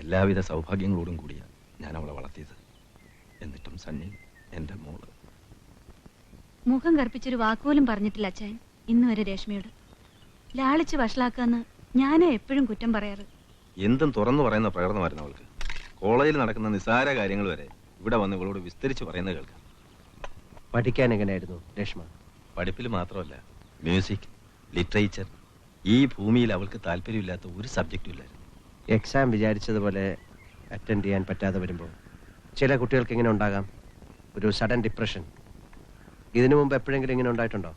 എല്ലാവിധ സൗഭാഗ്യങ്ങളോടും കൂടിയാണ് ഞാൻ അവളെ വളർത്തിയത്. എന്നിട്ടും സണ്ണി എന്റെ മോൾ. മുഖം കറുപ്പിച്ചൊരു വാക്കുപോലും പറഞ്ഞിട്ടില്ല അച്ചായൻ ഇന്ന് വരെ രേഷ്മയോട്. ലാളിച്ച് വഷളാക്കാന്ന് ഞാനേ എപ്പോഴും കുറ്റം പറയാറ്. എന്തും തുറന്നു പറയുന്ന പ്രകടനമായിരുന്നു അവൾക്ക്. കോളേജിൽ നടക്കുന്ന നിസാര കാര്യങ്ങൾ വരെ ഇവിടെ വന്ന് ഇവളോട് വിസ്തരിച്ച് പറയുന്നത് കേൾക്കാം. പഠിക്കാൻ എങ്ങനെയായിരുന്നു രേഷ്മ? പഠിപ്പിൽ മാത്രമല്ല മ്യൂസിക് ലിറ്ററേച്ചർ ഈ ഭൂമിയിൽ അവൾക്ക് താല്പര്യമില്ലാത്ത ഒരു സബ്ജക്റ്റും ഇല്ലായിരുന്നു. എക്സാം വിചാരിച്ചതുപോലെ അറ്റൻഡ് ചെയ്യാൻ പറ്റാതെ വരുമ്പോൾ ചില കുട്ടികൾക്ക് ഇങ്ങനെ ഉണ്ടാകാം. ഒരു സഡൻ ഡിപ്രഷൻ. ഇതിനു മുമ്പ് എപ്പോഴെങ്കിലും ഇങ്ങനെ ഉണ്ടായിട്ടുണ്ടോ?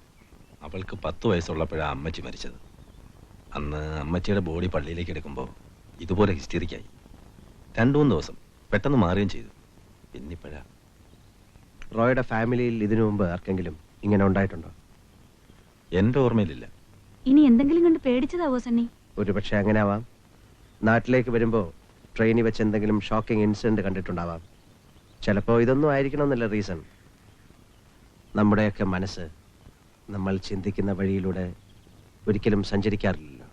അവൾക്ക് പത്ത് വയസ്സുള്ളപ്പോഴാണ് അമ്മച്ചി മരിച്ചത്. അന്ന് അമ്മച്ചിയുടെ ബോഡി പള്ളിയിലേക്ക് എടുക്കുമ്പോൾ ഇതുപോലെ ഹിസ്റ്ററിക്കായി രണ്ടു മൂന്ന് ദിവസം പെട്ടെന്ന് മാറുകയും ചെയ്തു. പിന്നിപ്പോഴാ റോയുടെ ഫാമിലിയിൽ ഇതിനു മുമ്പ് ആർക്കെങ്കിലും ഇങ്ങനെ ഉണ്ടായിട്ടുണ്ടോ? എന്റെ ഓർമ്മയിലില്ല. ഇനി എന്തെങ്കിലും കണ്ട് പേടിച്ചതാവോ സണ്ണി? ഒരുപക്ഷെ അങ്ങനെ ആവാം നാട്ടിലേക്ക് വരുമ്പോൾ ട്രെയിനിൽ വെച്ച് എന്തെങ്കിലും ഷോക്കിംഗ് ഇൻസിഡന്റ് കണ്ടിട്ടുണ്ടാവാം. ചിലപ്പോൾ ഇതൊന്നും ആയിരിക്കണമെന്നില്ല റീസൺ നമ്മുടെയൊക്കെ മനസ്സ് നമ്മൾ ചിന്തിക്കുന്ന വഴിയിലൂടെ ഒരിക്കലും സഞ്ചരിക്കാറില്ലല്ലോ.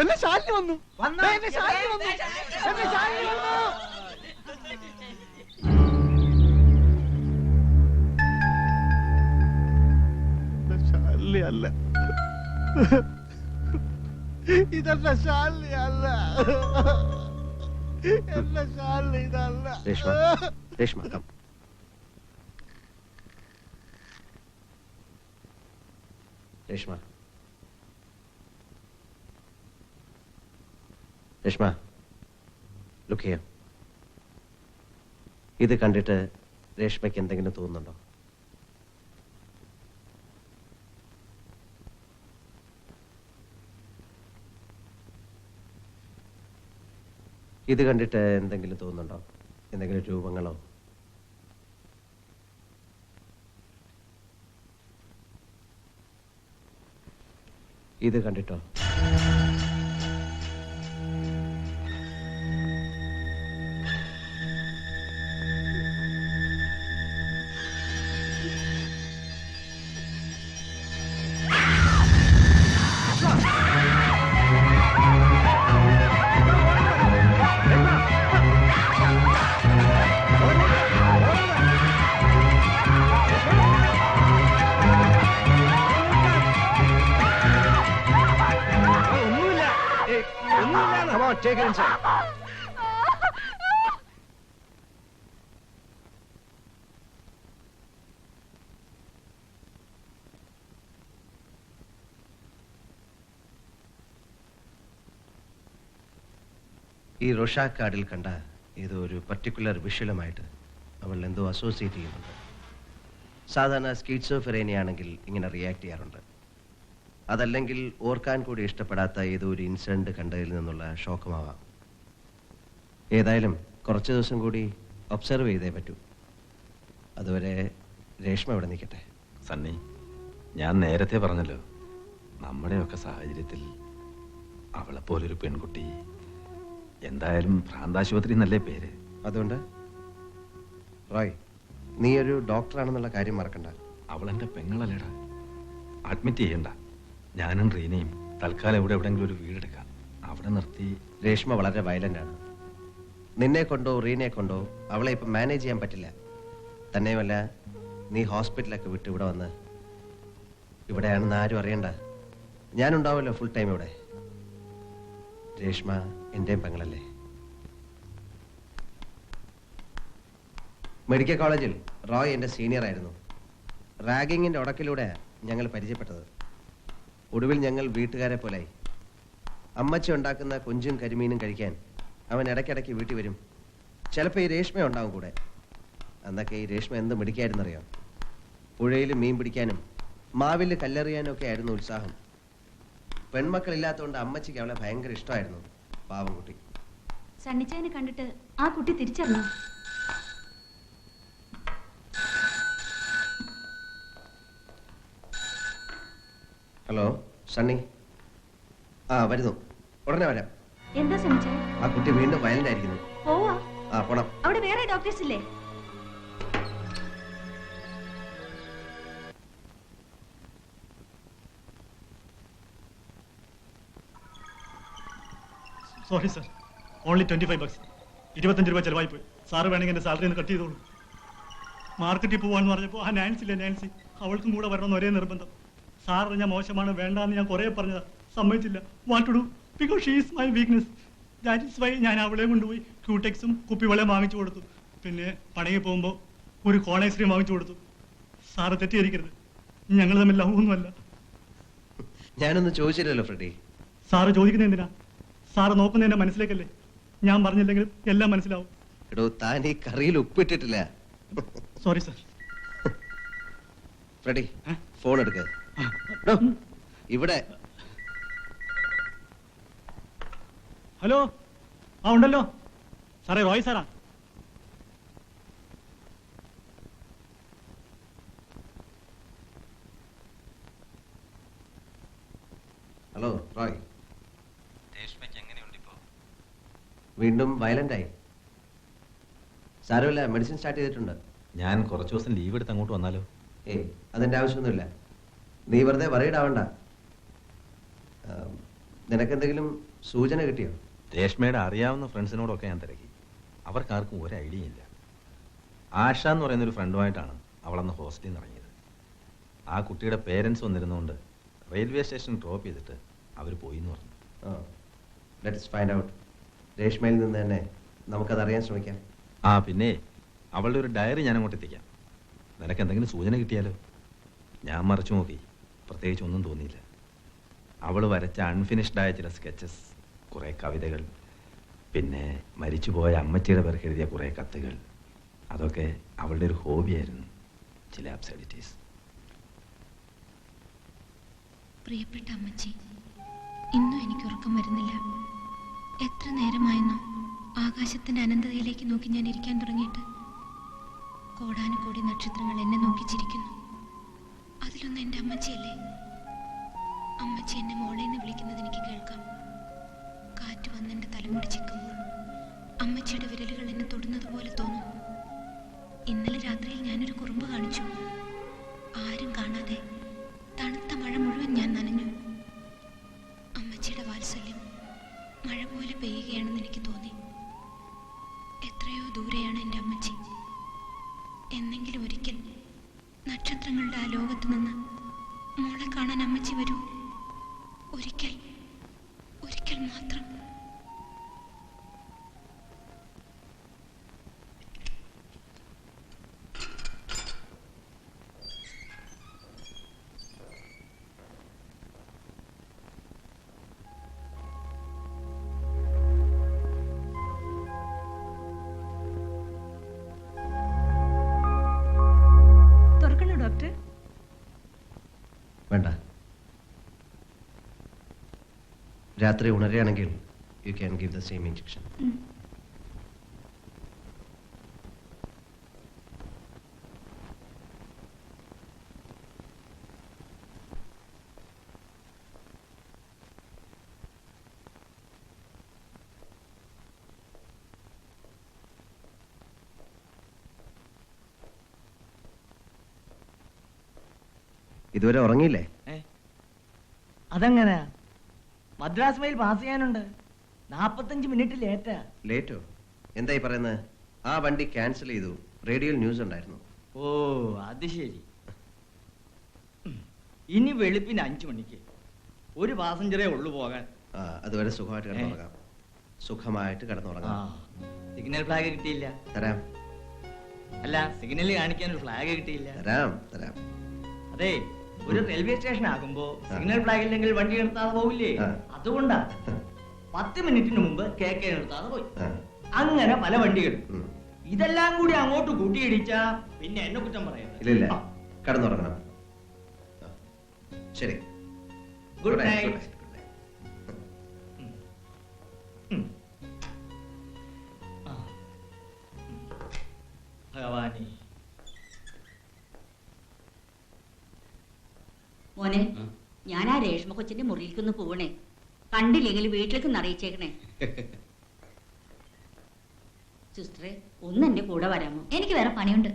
എന്നെ ശാലിനി വന്നു. എന്നെ ശാലിനി വന്നു. എന്നെ ശാലിനി വന്നു. ശാലിനി അല്ല. ഇതല്ല ശാലിനി അല്ല. എന്റെ ശാലിനി ഇതല്ല. രേഷ്മ രേഷ്മ കം രേഷ്മ. രേഷ്മ ലുക്ക് ചെയ്യാം ഇത് കണ്ടിട്ട് രേഷ്മയ്ക്ക് എന്തെങ്കിലും തോന്നുന്നുണ്ടോ? ഇത് കണ്ടിട്ട് എന്തെങ്കിലും തോന്നുന്നുണ്ടോ? എന്തെങ്കിലും രൂപങ്ങളോ? ഇത് കണ്ടിട്ടോ? ഈ റൊഷാക്കാടിൽ കണ്ട ഏതോ ഒരു പർട്ടിക്കുലർ വിഷ്വലുമായിട്ട് അവൾ എന്തോ അസോസിയേറ്റ് ചെയ്യുന്നുണ്ട്. സാധാരണ സ്കീറ്റ്സോഫെറേനിയാണെങ്കിൽ ഇങ്ങനെ റിയാക്ട് ചെയ്യാറുണ്ട്. അതല്ലെങ്കിൽ ഓർക്കാൻ കൂടി ഇഷ്ടപ്പെടാത്ത ഏതോ ഒരു ഇൻസിഡന്റ് കണ്ടതിൽ നിന്നുള്ള ഷോക്കുമാവാം ഏതായാലും കുറച്ച് ദിവസം കൂടി ഒബ്സർവ് ചെയ്തേ പറ്റൂ. അതുവരെ രേഷ്മ ഇവിടെ നിൽക്കട്ടെ. സണ്ണി ഞാൻ നേരത്തെ പറഞ്ഞല്ലോ നമ്മുടെയൊക്കെ സാഹചര്യത്തിൽ അവളെപ്പോലൊരു പെൺകുട്ടി എന്തായാലും ഭ്രാന്താശുപത്രി എന്നല്ലേ പേര്? അതുകൊണ്ട്? റോയ് നീ ഒരു ഡോക്ടറാണെന്നുള്ള കാര്യം മറക്കണ്ട. അവൾ എന്റെ പെങ്ങളല്ലേടാ. അഡ്മിറ്റ് ചെയ്യണ്ട. ഞാനും റീനയും തൽക്കാലം ഇവിടെ എവിടെയെങ്കിലും ഒരു വീടെടുക്കാം അവിടെ നിർത്തി രേഷ്മ വളരെ വയലന്റ് ആണ്. നിന്നെ കൊണ്ടോ റീനയെ കൊണ്ടോ അവളെ ഇപ്പം മാനേജ് ചെയ്യാൻ പറ്റില്ല. തന്നെയുമല്ല നീ ഹോസ്പിറ്റലൊക്കെ വിട്ട് ഇവിടെ വന്ന്. ഇവിടെയാണെന്ന് ആരും അറിയണ്ട. ഞാനുണ്ടാവുമല്ലോ ഫുൾ ടൈം ഇവിടെ. രേഷ്മ എന്റെയും പെങ്ങളല്ലേ? മെഡിക്കൽ കോളേജിൽ റോയ് എന്റെ സീനിയർ ആയിരുന്നു. റാഗിങ്ങിന്റെ ഉടക്കിലൂടെ ഞങ്ങൾ പരിചയപ്പെട്ടത്. ഒടുവിൽ ഞങ്ങൾ വീട്ടുകാരെ പോലായി. അമ്മച്ചി ഉണ്ടാക്കുന്ന കൊഞ്ചും കരിമീനും കഴിക്കാൻ അവൻ ഇടയ്ക്കിടയ്ക്ക് വീട്ടിൽ വരും. ചിലപ്പോൾ ഈ രേഷ്മ ഉണ്ടാവും കൂടെ. അന്നൊക്കെ ഈ രേഷ്മ എന്ത് മിടിക്കായിരുന്നറിയാം പുഴയിൽ മീൻ പിടിക്കാനും മാവിൽ കല്ലെറിയാനും ഒക്കെ ആയിരുന്നു ഉത്സാഹം. പെൺമക്കളില്ലാത്തതുകൊണ്ട് അമ്മച്ചിക്ക് അവളെ ഭയങ്കര ഇഷ്ടമായിരുന്നു പാവം കുട്ടി. കണ്ടിട്ട് ആ കുട്ടി തിരിച്ചറിഞ്ഞു? Hello Sunny. ആ വരുന്നു. ഉടനെ വരാം. എന്താ സണ്ണിച്ചായ ആ കുട്ടി വീണ്ടും വയലന്റ് ആയിരിക്കുന്നു. പോവാ. ആ പോണം. അവിടെ വേറെ ഡോക്ടേഴ്സ് ഇല്ലേ? Sorry sir only twenty five bucks ഇരുപത്തഞ്ച് രൂപ ചിലവായി പോയി സാറ് വേണമെങ്കിൽ എന്റെ സാലറി ഒന്ന് കട്ട് ചെയ്തോളൂ. മാർക്കറ്റിൽ പോവാന്ന് പറഞ്ഞപ്പോൾ ആ നാൻസി ഇല്ലേ നാൻസി? അവൾക്കും കൂടെ വരണമെന്ന് ഒരേ നിർബന്ധം. സാർ പറഞ്ഞാൽ മോശമാണ് വേണ്ടാന്ന് ഞാൻ കുറേ പറഞ്ഞതാ. സമ്മതിച്ചില്ല. What to do because she is my weakness that is why ഞാൻ അവളെ കൊണ്ടുപോയി ക്യൂടെക്സും കുപ്പിവെള്ളം വാങ്ങിച്ചു കൊടുത്തു. പിന്നെ പണങ്ങി പോകുമ്പോൾ ഒരു കോളേശ്രീ വാങ്ങിച്ചു കൊടുത്തു. സാറ് തെറ്റിദ്ധരിക്കരുത്. ഞങ്ങൾ തമ്മിൽ ലവ് ഒന്നുമല്ല. ഞാനൊന്നും ചോദിച്ചില്ലല്ലോ ഫ്രെഡി. സാറ് ചോദിക്കുന്നത് എന്തിനാ? സാറ് നോക്കുന്ന എന്റെ മനസ്സിലേക്കല്ലേ? ഞാൻ പറഞ്ഞില്ലെങ്കിലും എല്ലാം മനസ്സിലാവും. എടോ താൻ ഈ കറിയിൽ ഉപ്പിട്ടിട്ടില്ല. സോറി സാർ ഫ്രെഡി ഏ? ഫോൺ എടുക്ക. എടോ, ഇവിടെ. ഹലോ? ആ ഉണ്ടല്ലോ. സാറേ റോയ് സാറാ. ഹലോ റോയ് രേഷ്മയ്ക്ക് എങ്ങനെയുണ്ട് ഇപ്പോൾ വീണ്ടും വയലന്റ് ആയി. സാരമില്ല മെഡിസിൻ സ്റ്റാർട്ട് ചെയ്തിട്ടുണ്ട്. ഞാൻ കുറച്ച് ദിവസം ലീവ് എടുത്ത് അങ്ങോട്ട് വന്നാലോ? ഏ അതിന്റെ ആവശ്യമൊന്നുമില്ല. നീ വെറുതെ ആം, നിനക്കെന്തെങ്കിലും സൂചന കിട്ടിയോ? രേഷ്മയുടെ അറിയാവുന്ന ഫ്രണ്ട്സിനോടൊക്കെ ഞാൻ തിരക്കി. അവർക്കാർക്കും ഒരു ഐഡിയ ഇല്ല. ആശ എന്ന് പറയുന്ന ഒരു ഫ്രണ്ടുമായിട്ടാണ് അവളന്ന് ഹോസ്റ്റലിൽ നിന്ന് ഇറങ്ങിയത്. ആ കുട്ടിയുടെ പേരൻസ് വന്നിരുന്നുകൊണ്ട് റെയിൽവേ സ്റ്റേഷൻ ഡ്രോപ്പ് ചെയ്തിട്ട് അവർ പോയി എന്ന് പറഞ്ഞു ലെറ്റ്സ് ഫൈൻഡ് ഔട്ട് രേഷ്മയിൽ നിന്ന് തന്നെ നമുക്കത് അറിയാൻ ശ്രമിക്കാം. ആ പിന്നെ അവളുടെ ഒരു ഡയറി ഞാൻ അങ്ങോട്ട് എത്തിക്കാം നിനക്ക് എന്തെങ്കിലും സൂചന കിട്ടിയാലോ? ഞാൻ മറിച്ചു നോക്കി. പ്രത്യേകിച്ച് ഒന്നും തോന്നിയില്ല. അവൾ വരച്ച അൺഫിനിഷ്ഡ് ആയ ചില സ്കെച്ചസ് കുറേ കവിതകൾ പിന്നെ മരിച്ചുപോയ അമ്മച്ചിയുടെ പേർക്ക് എഴുതിയ കുറേ കത്തുകൾ. അതൊക്കെ അവളുടെ ഒരു ഹോബിയായിരുന്നു ചില അബ്സൈഡിറ്റീസ് പ്രിയപ്പെട്ട അമ്മച്ചി ഇന്നും എനിക്ക് ഉറക്കം വരുന്നില്ല. എത്ര നേരമായെന്നോ? ആകാശത്തിന്റെ അനന്തതയിലേക്ക് നോക്കി ഞാൻ ഇരിക്കാൻ തുടങ്ങിയിട്ട്. കോടാനുകോടി നക്ഷത്രങ്ങൾ എന്നെ നോക്കി ചിരിക്കുന്നു. അതിലൊന്ന് എന്റെ അമ്മച്ചിയല്ലേ? അമ്മച്ചി എന്നെ മോളെ എന്ന് വിളിക്കുന്നത് എനിക്ക് കേൾക്കാം. കാറ്റ് വന്ന് എന്റെ തലമുടി ചിക്കുമ്പോൾ അമ്മച്ചിയുടെ വിരലുകൾ എന്നെ തൊടുന്നത് പോലെ തോന്നും. ഇന്നലെ രാത്രിയിൽ ഞാനൊരു കുറുമ്പ് കാണിച്ചു. ആരും കാണാതെ തണുത്ത മഴ മുഴുവൻ ഞാൻ നനഞ്ഞു. പോലെ പെയ്യുകയാണെന്ന് എനിക്ക് തോന്നി. എത്രയോ ദൂരെയാണ് എന്റെ അമ്മച്ചി. എന്നെങ്കിലും ഒരിക്കൽ നക്ഷത്രങ്ങളുടെ ആ ലോകത്ത് നിന്ന് മോളെ കാണാൻ അമ്മച്ചി വരൂ. ഒരിക്കൽ ഒരിക്കൽ മാത്രം. വേണ്ട. രാത്രി ഉണരുകയാണെങ്കിൽ you can give the same injection ഇതുവരെ ഉറങ്ങിയില്ലേ? അതെങ്ങനെയാ? മദ്രാസ് മെയിൽ പാസ് ചെയ്യാനുണ്ട്. നാപ്പത്തഞ്ച് മിനിറ്റ് ലേറ്റാ. ലേറ്റോ? എന്തായി പറയുന്നത്? ആ വണ്ടി ക്യാൻസൽ ചെയ്തു. റേഡിയോയിൽ ന്യൂസ് ഉണ്ടായിരുന്നു. ഓ അത് ശരി. ഇനി വെളുപ്പിന് അഞ്ചു മണിക്ക് ഒരു പാസഞ്ചറേ ഉള്ളു പോകാൻ. ആ അതുവരെ സുഖമായിട്ട്. കിടന്നുറങ്ങാം. സുഖമായിട്ട് കിടന്നുറങ്ങാം. സിഗ്നൽ ഫ്ലാഗ് കിട്ടിയില്ല. തരാം. അല്ല സിഗ്നൽ കാണിക്കാൻ ഒരു ഫ്ലാഗ് കിട്ടിയില്ല. തരാം തരാം. അതെ ഒരു റെയിൽവേ സ്റ്റേഷൻ ആകുമ്പോ സിഗ്നൽ ഫ്ലാഗ് ഇല്ലെങ്കിൽ വണ്ടി നിർത്താതെ പോവില്ലേ. അതുകൊണ്ടാ. പത്ത് മിനിറ്റിന് മുമ്പ് കെ കെ നിർത്താതെ പോയി. അങ്ങനെ പല വണ്ടികൾ ഇതെല്ലാം കൂടി അങ്ങോട്ട് കൂട്ടിയിടിച്ചാ പിന്നെ എന്നെ കുറ്റം പറയാം കിടന്നുറങ്ങണം. ശരി. Good night. ഭഗവാനി. മോനെ ഞാൻ ആ രേഷ്മ കൊച്ചിന്റെ മുറിയിലേക്കൊന്ന് പോകണേ കണ്ടില്ലെങ്കിൽ വീട്ടിലേക്ക് അറിയിച്ചേക്കണേ. സിസ്റ്ററെ ഒന്ന് എന്റെ കൂടെ വരാമോ? എനിക്ക് വേറെ പണിയുണ്ട്.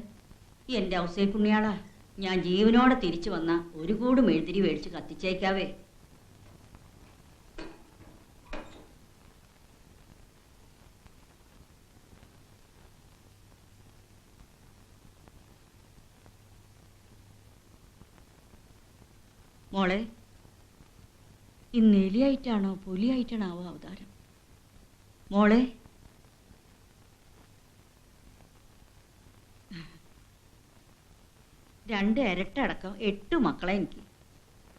എന്റെ ഔസേ പുണ്യാളാ ഞാൻ ജീവനോടെ തിരിച്ചു വന്ന ഒരു കൂടും മെഴുതിരി മേടിച്ച് കത്തിച്ചേക്കാവേ. മോളെ ഇന്ന് എലിയായിട്ടാണോ പുലിയായിട്ടാണോ അവതാരം? മോളെ രണ്ട് ഇരട്ടടക്കം എട്ട് മക്കളെ എനിക്ക്.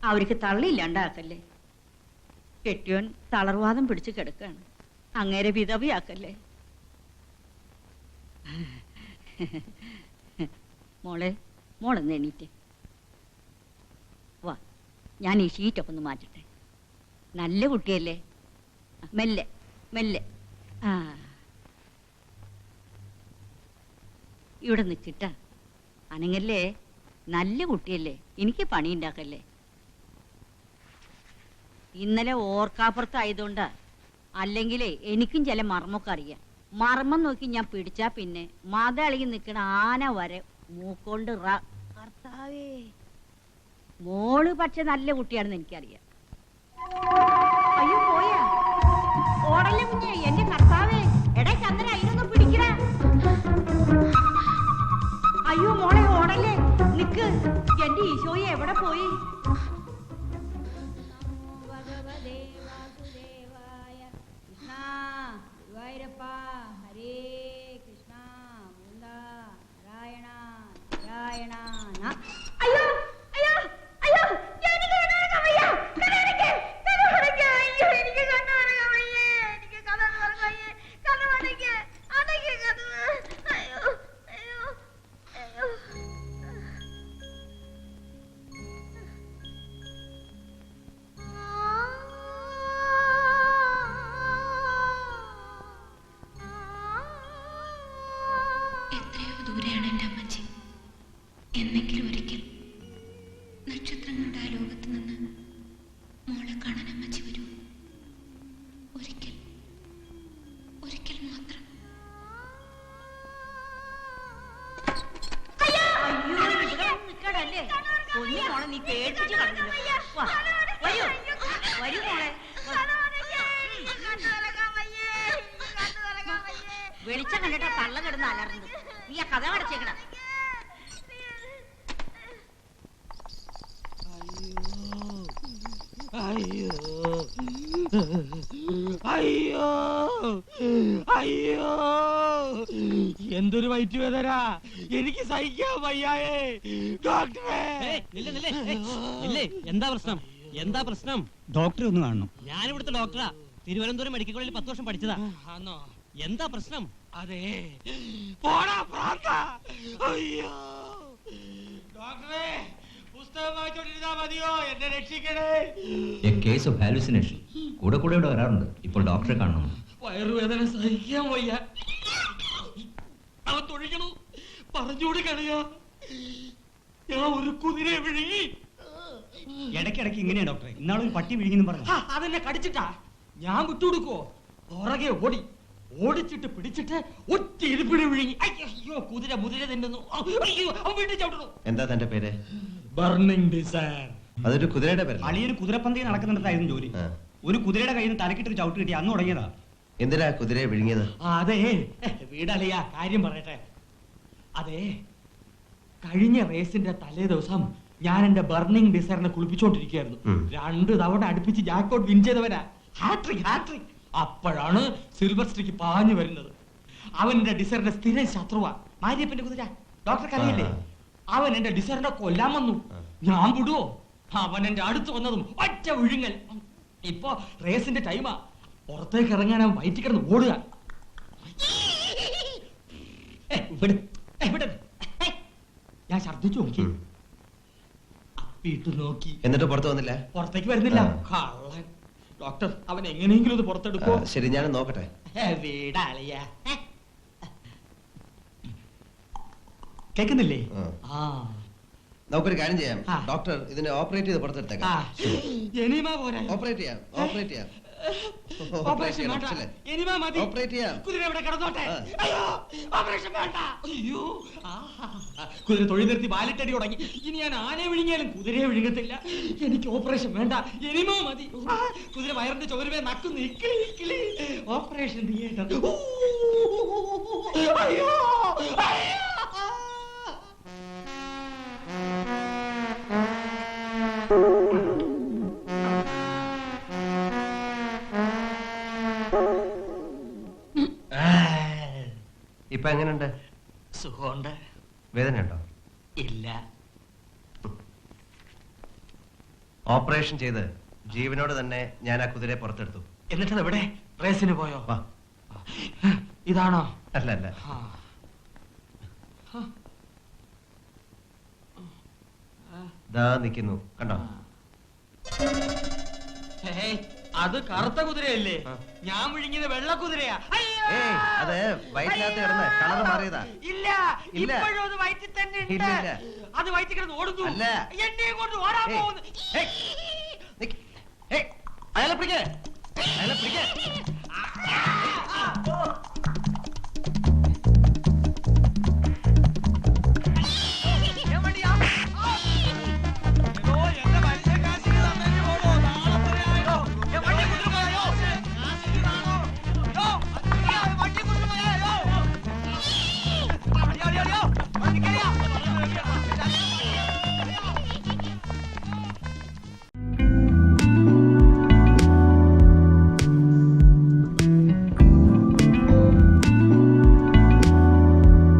അവർക്ക് തള്ളിയില്ലാണ്ടാക്കല്ലേ കെട്ടിയോൻ തളർവാദം പിടിച്ച് കിടക്കാണ്. അങ്ങേരെ വിധവയാക്കല്ലേ? മോളെ മോളെന്ന് എണീറ്റ്. ഞാൻ ഈ ഷീറ്റൊക്കെ ഒന്ന് മാറ്റട്ടെ. നല്ല കുട്ടിയല്ലേ? മെല്ലെ മെല്ലെ. ആ. ഇവിടെ നിൽക്കിട്ട അനങ്ങല്ലേ? നല്ല കുട്ടിയല്ലേ. എനിക്ക് പണി ഉണ്ടാക്കല്ലേ ഇന്നലെ ഓർക്കാപ്പുറത്തായതുകൊണ്ടാ. അല്ലെങ്കിലേ എനിക്കും ചില മർമ്മൊക്കെ അറിയാം. മർമ്മം നോക്കി ഞാൻ പിടിച്ചാ പിന്നെ. മത അളകി നിൽക്കണ ആന വരെ മൂക്കൊണ്ട് കർത്താവേ. മോൾ പക്ഷെ നല്ല കുട്ടിയാണെന്ന് എനിക്കറിയാം. അയ്യോ പോയാ? എന്റെ കർത്താവേ അയ്യോ മോളെ ഓടല്ലേ? നിക്ക് എന്റെ ഈശോയെ എവിടെ പോയി? പൊന്നു മോളെ നീ പേടിപ്പിച്ച് കളഞ്ഞല്ലോ വാ വരൂ. വരൂ മോളെ. വെളിച്ചം കണ്ടിട്ടാ തള്ള കിടന്ന് അലർന്നു നീ ആ കഥ അടച്ചേക്കണ അയ്യോ അയ്യോ. അയ്യോ. അയ്യോ. എന്തൊരു വയറ്റ് വേദന. എനിക്ക് സഹിക്കാൻ വയ്യായേ. ഡോക്ടറെ. എന്താ പ്രശ്നം? എന്താ പ്രശ്നം? ഡോക്ടറെ ഒന്ന് കാണണം. ഞാൻ ഇവിടുത്തെ ഡോക്ടറാ. തിരുവനന്തപുരം മെഡിക്കൽ കോളേജിൽ പത്ത് വർഷം പഠിച്ചതാ. ആണോ എന്താ പ്രശ്നം? അതെ. പോടാ പ്രാന്ത അയ്യോ. ഡോക്ടറെ. കേസ് ഓഫ് ഹാലുസിനേഷൻ കൂടെ കൂടെ ഇവിടെ വരാറുണ്ട്. ഇപ്പോൾ ഡോക്ടറെ കാണണം. വയറുവേദന സഹിക്കാൻ വയ്യ. അവ തൊഴിക്കണു പറഞ്ഞുകൂടി കളിയാ. ഞാൻ ഒരു കുതിരയെ വിഴുങ്ങി. ഇടയ്ക്കിടയ്ക്ക് ഇങ്ങനെയാ ഡോക്ടറെ ഇന്നാളൊരു പട്ടി വിഴുങ്ങി പറഞ്ഞു. ആ, അതെന്നെ കടിച്ചിട്ടാ. ഞാൻ വിട്ടുകൊടുക്കോ പുറകെ ഓടി. ഓടിച്ചിട്ട് പിടിച്ചിട്ട് ഒറ്റ ഇരിപ്പിടി വിഴുങ്ങി. അയ്യോ കുതിര മുതിര തിന്നുന്നു. അയ്യോ അവൻ വീണ്ടും ചവിട്ടുന്നു. എന്താ തന്റെ പേര്? Burning desire. അതൊരു കുതിരയുടെ പേര് അളിയൊരു കുതിരപ്പന്തയിൽ നടക്കുന്നുണ്ടായിരുന്നു ജോലി. ഒരു കുതിരയുടെ കയ്യിൽ നിന്ന് തലക്കിട്ട് ചവിട്ട് കിട്ടി അന്ന് തുടങ്ങിയതാ എന്തിനാ കുതിരയെ വിഴുങ്ങിയത്? അതെ. വീടളിയ കാര്യം പറയട്ടെ. അതെ കഴിഞ്ഞ റേസിന്റെ തലേ ദിവസം ഞാൻ എന്റെ ബർണിംഗ് ഡിസൈറിനെ കുളിപ്പിച്ചോണ്ടിരിക്കുകയായിരുന്നു. ഉം. രണ്ട് തവണ അടുപ്പിച്ച് ജാക്കോട്ട് വിൻ ചെയ്തവരാ ഹാട്രിക് ഹാട്രിക്. അപ്പോഴാണ് സിൽവർ സ്റ്റിക്ക് പാഞ്ഞു വരുന്നത്. അവൻ എന്റെ ഡിസൈറിന്റെ സ്ഥിരം ശത്രുവാ. മാരിയപ്പന്റെ കുതിര. ഡോക്ടർ കലയില്ലേ. അവൻ എന്റെ ഡിസറിനെ കൊല്ലാൻ വന്നു. ഞാൻ വിടുവോ? അവൻ എന്റെ അടുത്ത് വന്നതും ഒറ്റ വിഴുങ്ങൽ. ഇപ്പൊ റേസിന്റെ ടൈമാ പുറത്തേക്ക് ഇറങ്ങാൻ അവൻ വയറ്റി കിടന്ന് ഓടുക. ഞാൻ ഛർദിച്ചു നോക്കി. അപ്പിട്ട് നോക്കി. എന്നിട്ട് പുറത്ത് വന്നില്ല? പുറത്തേക്ക് വരുന്നില്ല. കള്ളൻ. ഡോക്ടർ അവൻ എങ്ങനെയെങ്കിലും ഇത് പുറത്തെടുക്കോ. ശരി ഞാൻ നോക്കട്ടെ. വീടാളിയ. കേക്കുന്നില്ലേ? ആ. നമുക്കൊരു കാര്യം ചെയ്യാം. ഡോക്ടർ ഇതിനെ ഓപ്പറേറ്റ് ചെയ്ത് പുറത്തെടുത്തേക്കാം. ഓപ്പറേറ്റ് ചെയ്യാം ഓപ്പറേറ്റ് ചെയ്യാം. ഓപ്പറേഷൻ വേണ്ട? എനിമ മതി. ഓപ്പറേറ്റ് ചെയ്യാം. കുതിര ഇവിടെ കിടന്നോട്ടെ. അയ്യോ ഓപ്പറേഷൻ വേണ്ട. അയ്യോ. കുതിര തൊഴിൽ നിർത്തി വാലിട്ടടി തുടങ്ങി. ഇനി ഞാൻ ആനയെ വിഴുങ്ങിയാലും കുതിരയെ വിഴുങ്ങത്തില്ല. എനിക്ക് ഓപ്പറേഷൻ വേണ്ട. എനിമ മതി. കുതിര വയറിന്റെ ചുവരുമേ നക്കുന്നു. ഇക്കിളി ഇക്കിളി. Operation theatre. അയ്യോ അയ്യോ. സുഖമുണ്ട് വേദനയുണ്ടോ? ഇല്ല. ഓപ്പറേഷൻ ചെയ്ത് ജീവനോട് തന്നെ ഞാൻ ആ കുതിരയെ പുറത്തെടുത്തു. എന്നിട്ട് എവിടെ റേസിന് പോയോ? വാ. ഇതാണോ? അല്ല അല്ല. ദാ നിൽക്കുന്നു കണ്ടോ? അത് കറുത്ത കുതിരയല്ലേ? ഞാൻ വിഴുങ്ങിയത് വെള്ള കുതിരയാ! ഏയ് അത് വയറ്റിനകത്ത് കിടന്ന് കളർ മാറിയതാ ഇല്ല ഇല്ല. ഇപ്പോഴും അത് വയറ്റിൽ തന്നെ ഉണ്ട് ഇല്ല. അത് വയറ്റിൽ കിടന്ന് ഓടുന്നു അല്ല. എന്നെ കൊണ്ട് ഓടാൻ ഏയ്, പോകുന്നു ഏയ്, നിക്ക്. ഏയ്, അയാളെ പിടിക്കേ അയാളെ പിടിക്കേ ആ,